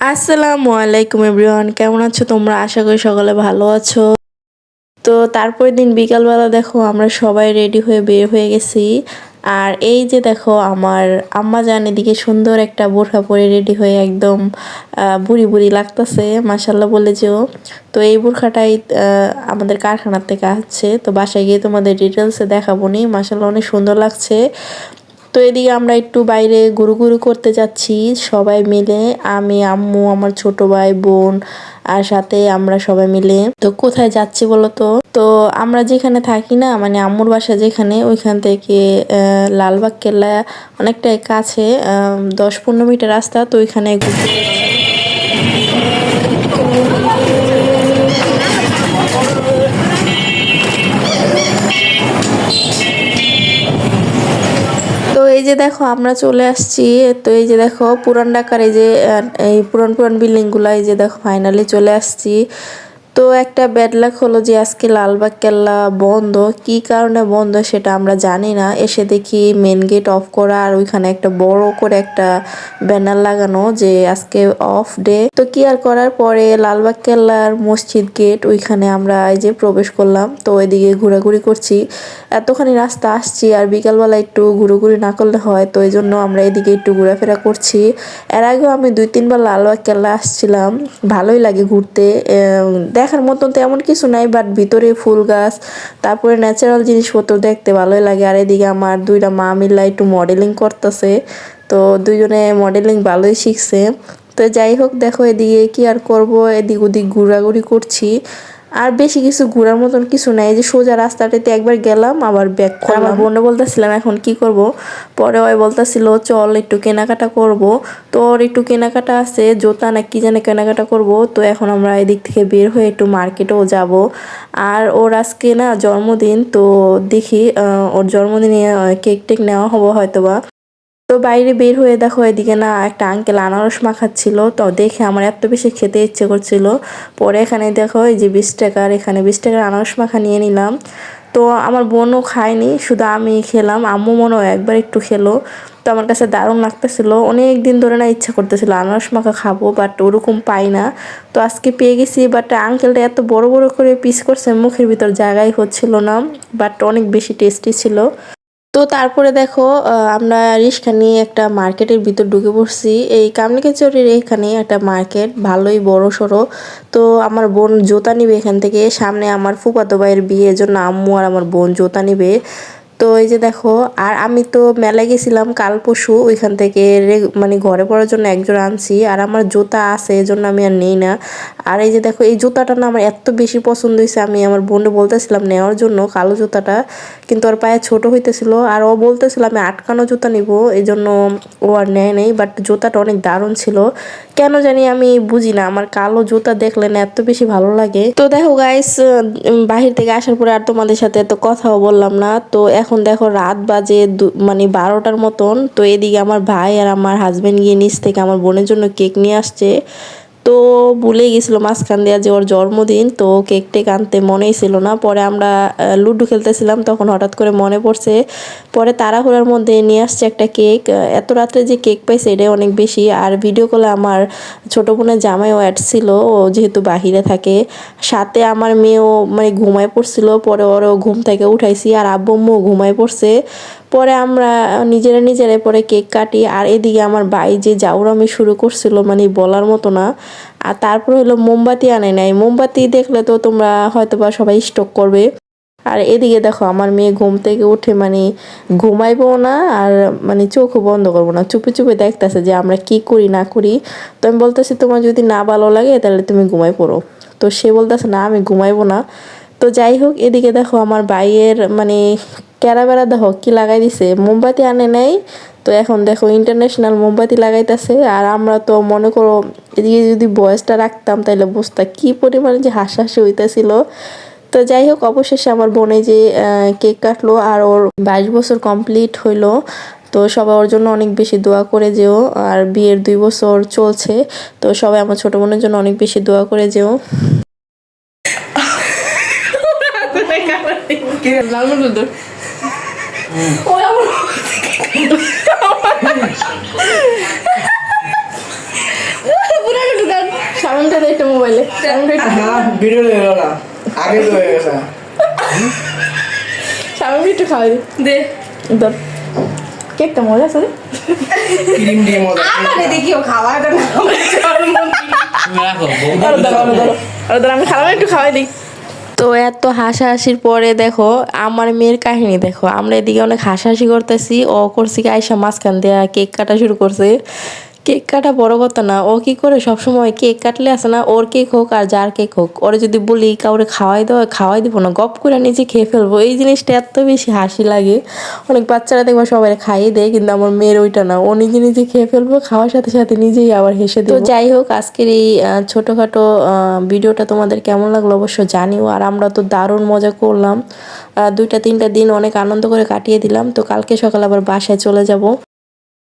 আসসালামু আলাইকুম এভরিওয়ান, কেমন আছো তোমরা? আশা করি সকলে ভালো আছো। তো তারপরের দিন বিকালবেলা দেখো, আমরা সবাই রেডি হয়ে বের হয়ে গেছি। আর এই যে দেখো, আমার আম্মা জান এদিকে সুন্দর একটা বোরখা পরে রেডি হয়ে একদম বুড়ি বুড়ি লাগতেছে মাসাল্লাহ বলে যেও। তো এই বোরখাটাই আমাদের কারখানার থেকে আসছে। তো বাসায় গিয়ে তোমাদের ডিটেলসে দেখাবো নি। মাসাল্লাহ অনেক সুন্দর লাগছে। তো এদিকে আমরা একটু বাইরে গুরু গুরু করতে যাচ্ছি, সবাই মিলে। আমি, আম্মু, আমার ছোট ভাই, বোন আর সাথে আমরা সবাই মিলে। তো কোথায় যাচ্ছি বলতো? তো আমরা যেখানে থাকি না মানে আম্মুর বাসা যেখানে, ওইখান থেকে লালবাগ কেল্লা অনেকটাই কাছে দশ পনেরো মিটার রাস্তা, তো ওইখানে ঘুরতে এই যে দেখো, আমরা চলে আসছি। তো এই যে দেখো, পুরান ঢাকার এই যে এই পুরান পুরান বিল্ডিংগুলো, এই যে দেখো ফাইনালি চলে আসছি। তো একটা ব্যাড লাক হলো যে আজকে লালবাগ কেল্লা বন্ধ। কি কারণে বন্ধ সেটা আমরা জানি না। এসে দেখি মেন গেট অফ করা আর ওইখানে একটা বড় করে একটা ব্যানার লাগানো যে আজকে অফ ডে তো কি আর করার? পরে লালবাগ কেল্লার মসজিদ গেট ওইখানে আমরা এই যে প্রবেশ করলাম। তো ওইদিকে ঘোরাঘুরি করছি। এতখানি রাস্তা আসছি আর বিকালবেলা একটু ঘুরোঘুরি না করলে হয়। তো এই জন্য আমরা এদিকে একটু ঘোরাফেরা করছি। এর আগেও আমি দুই তিনবার লালবাগ কেল্লা আসছিলাম। ভালোই লাগে ঘুরতে। এম, দেখার মতন তেমন কিছু নাই বাট ভিতরে ফুল গাছ, তারপরে ন্যাচারাল জিনিসপত্র দেখতে ভালোই লাগে। আর এদিকে আমার দুইটা মা মিল্লা একটু মডেলিং করতেছে, তো দুইজনে মডেলিং ভালোই শিখছে। তো যাই হোক, দেখো এদিকে কি আর করব, এদিক ওদিক ঘোরাঘুরি করছি। আর বেশি কিছু ঘোরার মতন কিছু নাই। এই যে সোজা রাস্তাটাতে একবার গেলাম আবার ব্যাক করলাম আমার বোনে বলতেছিলাম এখন কি করব? পরে ওই বলতেছিল চল একটু কেনাকাটা করব। তো ওর একটু কেনাকাটা আছে জুতা না কি জানে কেনাকাটা করব। তো এখন আমরা এদিক থেকে বের হয়ে একটু মার্কেটেও যাব। আর ওর আজকে না জন্মদিন তো দেখি ওর জন্মদিনে কেক টেক নেওয়া হবে হয়তোবা। তো বাইরে বের হয়ে দেখো, এদিকে না একটা আঙ্কেল আনারস মাখাচ্ছিল। তো দেখে আমার এত বেশি খেতে ইচ্ছে করছিল। পরে এখানে দেখো, এই যে বিশ টাকার এখানে বিশ টাকার আনারস মাখা নিয়ে নিলাম। তো আমার বোনও খায়নি, শুধু আমি খেলাম, আম্মু মনে হয় একবার একটু খেলো। তো আমার কাছে দারুণ লাগতেছিল। অনেক দিন ধরে না ইচ্ছা করতেছিল আনারস মাখা খাব বাট ওরকম পাই না। তো আজকে পেয়ে গেছি বাট আঙ্কেলটা এত বড় বড় করে পিস করছে, মুখের ভিতর জায়গায় হচ্ছিল না বাট অনেক বেশি টেস্টি ছিল। তো তারপরে দেখো আমরা রিক্সা নিয়ে একটা মার্কেটের ভিতর ঢুকে পড়ছি। এই কামনিকাচরের এখানে একটা মার্কেট, ভালোই বড় সড়ো। তো আমার বোন জোতা নিবে এখান থেকে, সামনে আমার ফুপাতো ভাইয়ের বিয়ে, এজন্য আম্মু আর আমার বোন জোতা নিবে। তো এই যে দেখো, আর আমি তো মেলায় গেছিলাম কাল পরশু, ওইখান থেকে মানে ঘরে পড়ার জন্য একজন আনছি, আর আমার জুতা আছে, এজন্য আমি আর নেই না। আর এই যে দেখো, এই জুতাটা না আমার এত বেশি পছন্দ হয়েছে, আমি আমার বোনে বলতেছিলাম নেওয়ার জন্য কালো জুতাটা, কিন্তু ওর পায়ে ছোট হইতেছিল, আর ও বলতেছিল আমি আটকানো জুতা নিব এই জন্য ও আর নেয় নেই বাট জুতাটা অনেক দারুণ ছিল। কেন জানি আমি বুঝি না, আমার কালো জুতা দেখলে না এত বেশি ভালো লাগে। তো দেখো গাইস বাহির থেকে আসার পরে আর তোমাদের সাথে তো কথাও বললাম না, তো এখন দেখো রাত বাজে মানে বারোটার মতন, তো এদিকে আমার ভাই আর আমার হাজব্যান্ড গিয়ে নিচ থেকে আমার বোনের জন্য কেক নিয়ে আসছে। তো ভুলেই গেছিল মাঝখান দেওয়া যে ওর জন্মদিন, তো কেক টেক আনতে মনেই ছিল না। পরে আমরা লুডো খেলতেছিলাম, তখন হঠাৎ করে মনে পড়ছে। পরে তাড়াহুড়ার মধ্যে নিয়ে আসছে একটা কেক। এত রাত্রে যে কেক পাইছে এটাই অনেক বেশি। আর ভিডিও কলে আমার ছোটো বোনের জামাইও অ্যাড ছিল, ও যেহেতু বাহিরে থাকে। সাথে আমার মেয়েও মানে ঘুমায় পড়ছিল, পরে ওরও ঘুম থেকে উঠাইছি, আর আব্বু ঘুমায় পড়ছে। পরে আমরা নিজেরা নিজেরা পরে কেক কাটি, আর এদিকে আমার ভাই যে জাউরামি শুরু করছিল মানে বলার মতো না আর তারপর হলো মোমবাতি আনে নাই। মোমবাতি দেখলে তো তোমরা হয়তো বা সবাই স্টক করবে। আর এদিকে দেখো, আমার মেয়ে ঘুম থেকে উঠে মানে ঘুমাইবো না আর মানে চোখও বন্ধ করব না। চুপে চুপে দেখতেছে যে আমরা কি করি, না করি। তো আমি বলতেছি, তোমার যদি না ভালো লাগে তাহলে তুমি ঘুমাই পড়ো। তো সে বলতেছে, না, আমি ঘুমাইবো না। তো যাই হোক, এদিকে দেখো আমার ভাইয়ের মানে ক্যারা বেড়া দেখো কি লাগাই দিছে? মোমবাতি আনে নাই। তো এখন দেখো ইন্টারন্যাশনাল মোমবাতি লাগাইতেছে। আর আমরা তো মনে করো এদিকে যদি বয়সটা রাখতাম তাহলে বুঝতা কি পরিমাণে যে হাসাহাসি হইতেছিল। তো যাই হোক, অবশেষে আমার বোনে যে কেক কাটলো আর ওর বাইশ বছর কমপ্লিট হইল। তো সবাই ওর জন্য অনেক বেশি দোয়া করে যেও। আর বিয়ের দুই বছর চলছে। তো সবাই আমার ছোট বোনের জন্য অনেক বেশি দোয়া করে যেও। পুরানো মোবাইলে ভিডিও গেল আগে তো হয়ে গেছে স্বামী একটু খাওয়াই দিই দে ধর কেকটা মজা আছে? ক্রিম দিয়ে মজা আমারে দেখিও খাওয়া এটা না তুমি রাখো বউ দাঁড়াও দাঁড়াও আরও দাঁড়াও আমি একটু খাওয়াই দিই তো এত হাসাহাসির পরে দেখো, আমার মেয়ের কাহিনী দেখো। আমরা এদিকে অনেক হাসাহাসি করতেছি, ও করছি কি আয়সা মাঝখান দিয়ে কেক কাটা শুরু করছে। কেক কাটা বড় কথা না। ও কি করে সব সময় কেক কাটলে আসে না? ওর কেক হোক আর যার কেক হোক। ওরে যদি বলি কাউরে খাওয়াই দেওয়া খাওয়াই দিব না। গপ করে নিজে খেয়ে ফেলব। এই জিনিসটা এত বেশি হাসি লাগে। অনেক বাচ্চারা দেখব সবাই খাইয়ে দেয় কিন্তু আমার মেয়ের ওইটা না। ও নিজে নিজে খেয়ে ফেলব খাওয়ার সাথে সাথে নিজেই আবার হেসে দেবো। যাই হোক আজকের এই ছোটোখাটো ভিডিওটা তোমাদের কেমন লাগল অবশ্য জানিও। আর আমরা তো দারুণ মজা করলাম। দুইটা তিনটা দিন অনেক আনন্দ করে কাটিয়ে দিলাম। তো কালকে সকালে আবার বাসায় চলে যাব।